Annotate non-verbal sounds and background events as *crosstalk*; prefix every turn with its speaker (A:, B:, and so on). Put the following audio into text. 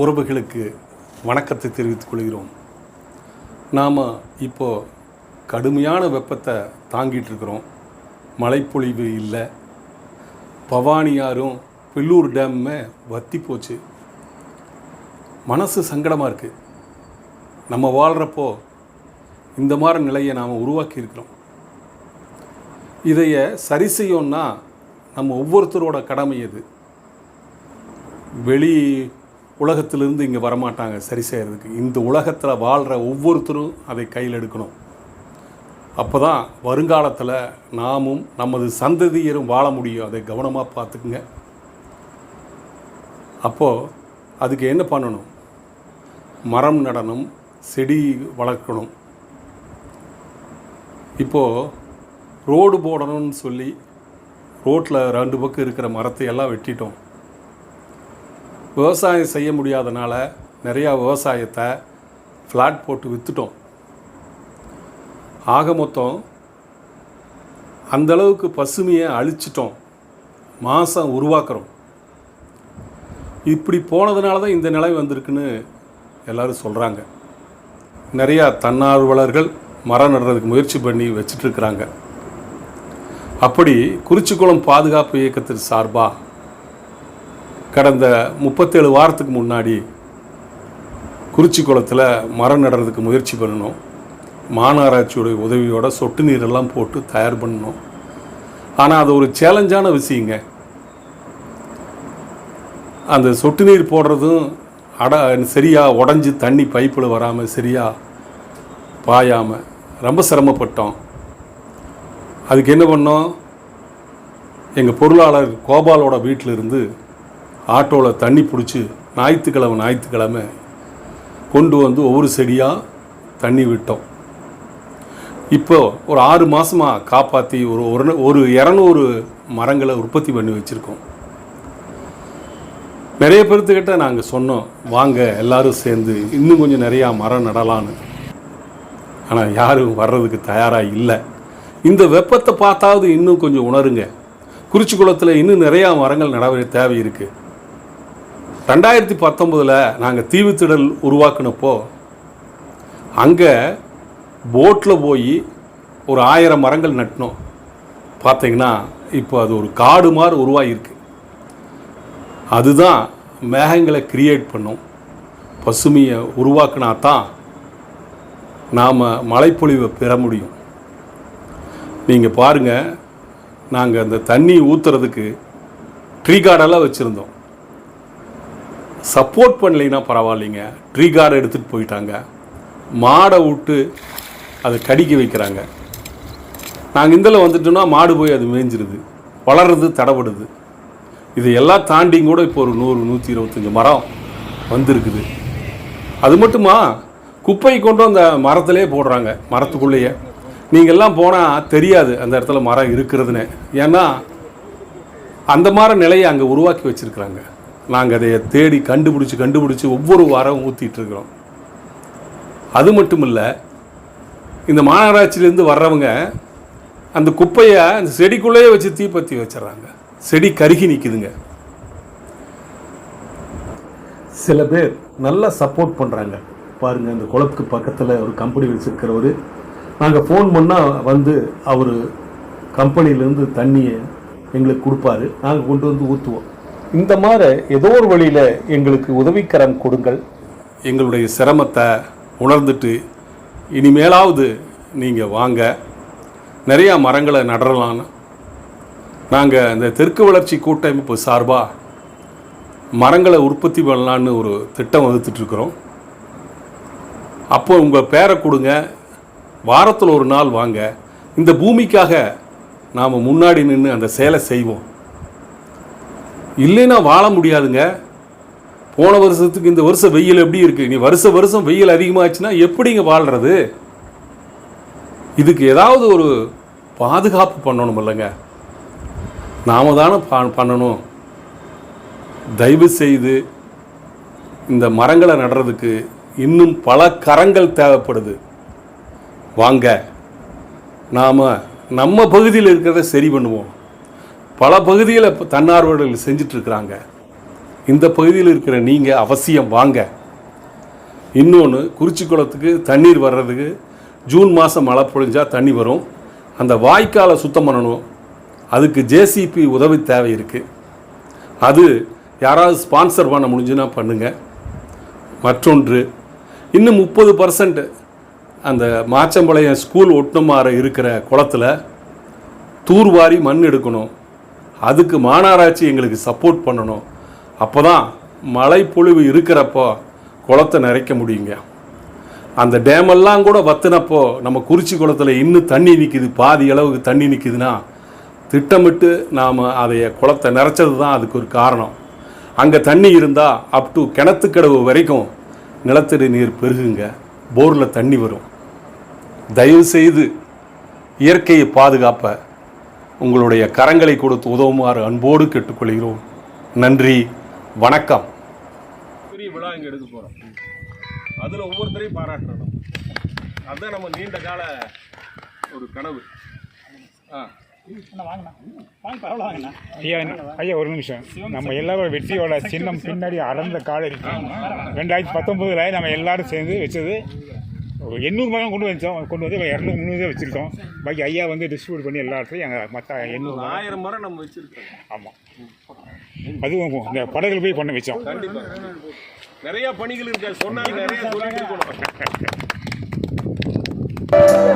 A: உறவுகளுக்கு வணக்கத்தை தெரிவித்துக் கொள்கிறோம். நாம் இப்போ கடுமையான வெப்பத்தை தாங்கிட்டு இருக்கிறோம். மழைப்பொழிவு இல்லை. பவானியாரும் பில்லூர் டேம்மே வத்தி போச்சு. மனசு சங்கடமாக இருக்குது நம்ம வாழ்கிறப்போ இந்த மாதிரி நிலையை நாம் உருவாக்கி இருக்கிறோம். இதைய சரி செய்யணும்னா நம்ம ஒவ்வொருத்தரோட கடமை இது வெளி உலகத்திலிருந்து இங்கே வரமாட்டாங்க சரி செய்கிறதுக்கு இந்த உலகத்தில் வாழ்கிற ஒவ்வொருத்தரும் அதை கையில் எடுக்கணும். அப்போ தான் வருங்காலத்தில் நாமும் நமது சந்ததியரும் வாழ முடியும். அதை கவனமாக பார்த்துக்குங்க. அப்போது அதுக்கு என்ன பண்ணணும்? மரம் நடணும் செடி வளர்க்கணும். இப்போது ரோடு போடணும்னு சொல்லி ரோட்டில் ரெண்டு பக்கம் இருக்கிற மரத்தை எல்லாம் வெட்டிட்டோம். விவசாயம் செய்ய முடியாதனால நிறையா விவசாயத்தை ஃப்ளாட் போட்டு விற்றுட்டோம் ஆக மொத்தம் அந்தளவுக்கு பசுமையை அழிச்சிட்டோம். மாதம் உருவாக்குறோம். இப்படி போனதுனால தான் இந்த நிலை வந்திருக்குன்னு எல்லோரும் சொல்கிறாங்க நிறையா தன்னார்வலர்கள் மரம் நடுறதுக்கு முயற்சி பண்ணி வச்சிட்ருக்குறாங்க அப்படி குறிச்சிக்குளம் பாதுகாப்பு இயக்கத்தின் சார்பாக கடந்த முப்பத்தேழு வாரத்துக்கு முன்னாடி குறிச்சி குளத்தில் மரம் நடுறதுக்கு முயற்சி பண்ணணும். மாநகராட்சியோடைய உதவியோட சொட்டு நீரெல்லாம் போட்டு தயார் பண்ணணும். ஆனால் அது ஒரு சேலஞ்சான விஷயங்க. அந்த சொட்டு நீர் போடுறதும் அட சரியாக உடஞ்சி தண்ணி பைப்பில் வராமல் சரியாக பாயாமல் ரொம்ப சிரமப்பட்டோம். அதுக்கு என்ன பண்ணோம்? எங்கள் பொருளாளர் கோபாலோட வீட்டில் இருந்து ஆட்டோவில் தண்ணி பிடிச்சி ஞாயிற்றுக்கிழமை ஞாயிற்றுக்கிழமை கொண்டு வந்து ஒவ்வொரு செடியாக தண்ணி விட்டோம். இப்போ ஒரு ஆறு மாதமாக காப்பாற்றி ஒரு ஒரு ஒரு இரநூறு மரங்களை உற்பத்தி பண்ணி வச்சுருக்கோம். நிறைய பேர்த்துக்கிட்ட நாங்கள் சொன்னோம் வாங்க எல்லாரும் சேர்ந்து இன்னும் கொஞ்சம் நிறையா மரம் நடலான்னு. ஆனால் யாரும் வர்றதுக்கு தயாராக இல்லை. இந்த வெப்பத்தை பார்த்தாவது இன்னும் கொஞ்சம் உணருங்க. குறிச்சிக்குளத்தில் இன்னும் நிறையா மரங்கள் நட தேவை இருக்குது ரெண்டாயிரத்தி பத்தொம்போதில் நாங்கள் தீவுத்திடல் உருவாக்குனப்போ அங்கே போட்டில் போய் ஒரு ஆயிரம் மரங்கள் நட்டினோம். பார்த்தீங்கன்னா இப்போ அது ஒரு காடு மாதிரி உருவாகியிருக்கு அதுதான் மேகங்களை கிரியேட் பண்ணும். பசுமையை உருவாக்கினா தான் நாம் மழைப்பொழிவை பெற முடியும். நீங்கள் பாருங்கள் நாங்கள் அந்த தண்ணி ஊற்றுறதுக்கு ட்ரீ கார்டெல்லாம் வச்சுருந்தோம். சப்போர்ட் பண்ணலைன்னா பரவாயில்லைங்க. ட்ரீ கார்டு எடுத்துகிட்டு போயிட்டாங்க. மாடை விட்டு அதை கடிக்க வைக்கிறாங்க. நாங்கள் இதில் வந்துட்டோம்னா மாடு போய் அது மேய்ஞ்சிருது வளர்றது தடப்படுது இது எல்லாம் தாண்டியும் கூட இப்போ ஒரு நூறு நூற்றி இருபத்தஞ்சி மரம் வந்திருக்குது. அது மட்டுமா? குப்பை கொண்டு அந்த மரத்திலே போடுறாங்க மரத்துக்குள்ளேயே. நீங்கள்லாம் போனால் தெரியாது அந்த இடத்துல மரம் இருக்கிறதுன்னு. ஏன்னா அந்த மாதிரி நிலையை அங்கே உருவாக்கி வச்சுருக்குறாங்க. நாங்கள் அதை தேடி கண்டுபிடிச்சி கண்டுபிடிச்சி ஒவ்வொரு வாரம் ஊற்றிட்டுருக்குறோம் அது மட்டும் இல்லை இந்த மாநகராட்சியிலேருந்து வர்றவங்க அந்த குப்பையை அந்த செடிக்குள்ளேயே வச்சு தீப்பத்தி வச்சிடுறாங்க செடி கருகி நிற்குதுங்க சில பேர் நல்லா சப்போர்ட் பண்ணுறாங்க பாருங்கள் அந்த குளத்துக்கு பக்கத்தில் ஒரு கம்பெனி வச்சுருக்கிறவர். நாங்கள் ஃபோன் பண்ணால் வந்து அவர் கம்பெனிலேருந்து தண்ணியை எங்களுக்கு கொடுப்பாரு. நாங்கள் கொண்டு வந்து ஊற்றுவோம் இந்த மாதிரி ஏதோ ஒரு வழியில் எங்களுக்கு உதவிக்கரம் கொடுங்கள். எங்களுடைய சிரமத்தை உணர்ந்துட்டு இனிமேலாவது நீங்கள் வாங்க. நிறையா மரங்களை நடலான்னு நாங்கள் இந்த தெற்கு வளர்ச்சி கூட்டமைப்பு சார்பாக மரங்களை உற்பத்தி பண்ணலான்னு ஒரு திட்டம் வகுத்துட்ருக்குறோம் அப்போ உங்கள் பேரை கொடுங்க. வாரத்தில் ஒரு நாள் வாங்க. இந்த பூமிக்காக நாம் முன்னாடி நின்று அந்த செயலை செய்வோம். இல்லைன்னா வாழ முடியாதுங்க. போன வருஷத்துக்கு இந்த வருஷம் வெயில் எப்படி இருக்குது நீ வருஷ வருஷம் வெயில் அதிகமாகச்சுன்னா எப்படிங்க வாழ்கிறது இதுக்கு ஏதாவது ஒரு பாதுகாப்பு பண்ணணும் இல்லைங்க. நாம தானே ப- பண்ணணும். தயவு செய்து இந்த மரங்களை நடுறதுக்கு இன்னும் பல கரங்கள் தேவைப்படுது. வாங்க. நாம் நம்ம பகுதியில் இருக்கிறத சரி பண்ணுவோம். பல பகுதியில் இப்போ தன்னார்வலர்கள் செஞ்சிட்ருக்குறாங்க. இந்த பகுதியில் இருக்கிற நீங்கள் அவசியம் வாங்க. இன்னொன்று குறிச்சி குளத்துக்கு தண்ணீர் வர்றதுக்கு ஜூன் மாதம் மழை பொழிஞ்சால் தண்ணி வரும். அந்த வாய்க்காலை சுத்தம் பண்ணணும். அதுக்கு ஜேசிபி உதவி தேவை இருக்குது அது யாராவது ஸ்பான்சர் பண்ண முடிஞ்சுன்னா பண்ணுங்கள் மற்றொன்று இன்னும் முப்பது பர்சன்ட் அந்த மாச்சம்பாளையம் ஸ்கூல் ஒட்டுமாற இருக்கிற குளத்தில் தூர்வாரி மண் எடுக்கணும். அதுக்கு மாநகராட்சி எங்களுக்கு சப்போர்ட் பண்ணணும். அப்போ தான் மழைப்பொழிவு இருக்கிறப்போ குளத்தை நிறைக்க முடியுங்க. அந்த டேமெல்லாம் கூட வத்தினப்போ நம்ம குறிச்சி குளத்தில் இன்னும் தண்ணி நிற்கிது பாதி அளவுக்கு தண்ணி நிற்கிதுன்னா திட்டமிட்டு நாம் அதைய குளத்தை நிறைச்சது தான் அதுக்கு ஒரு காரணம். அங்கே தண்ணி இருந்தால் அப் டு கிணத்துக்கடவு வரைக்கும் நிலத்தடி நீர் பெருகுங்க. போரில் தண்ணி வரும். தயவு செய்து இயற்கையை பாதுகாப்பை உங்களுடைய கரங்களை கொடுத்து உதவுமாறு அன்போடு கேட்டுக்கொள்கிறோம். நன்றி வணக்கம்.
B: பெரிய விழா இங்கே எடுக்க போகிறோம் அதில் ஒவ்வொருத்தரையும் பாராட்டணும். அதுதான் நம்ம நீண்ட கால ஒரு கனவு. ஆ.
C: ஐயா ஐயா ஒரு நிமிஷம். நம்ம எல்லாரோட வெற்றியோட சின்னம் பின்னாடி அடர்ந்த காடு இருக்கு. ரெண்டாயிரத்தி பத்தொன்பதுல நம்ம எல்லாரும் சேர்ந்து வச்சது ஒரு எண்ணூறு மரம் கொண்டு வச்சோம் கொண்டு வந்து இரநூறு முந்நூறு வச்சுருக்கோம். பாக்கி ஐயா வந்து டிஸ்ட்ரிபியூட் பண்ணி எல்லா இடத்துலையும் எங்கள் மற்ற எண்ணூறு
B: ஆயிரம் மரம் நம்ம வச்சிருக்கோம்.
C: ஆமாம் அதுவும் இந்த படகுல போய் பண்ண வச்சோம்.
B: நிறைய பணிகள் இருக்கு. சொன்னாங்க நிறைய சொல்லிட்டு இருக்கணும் *laughs*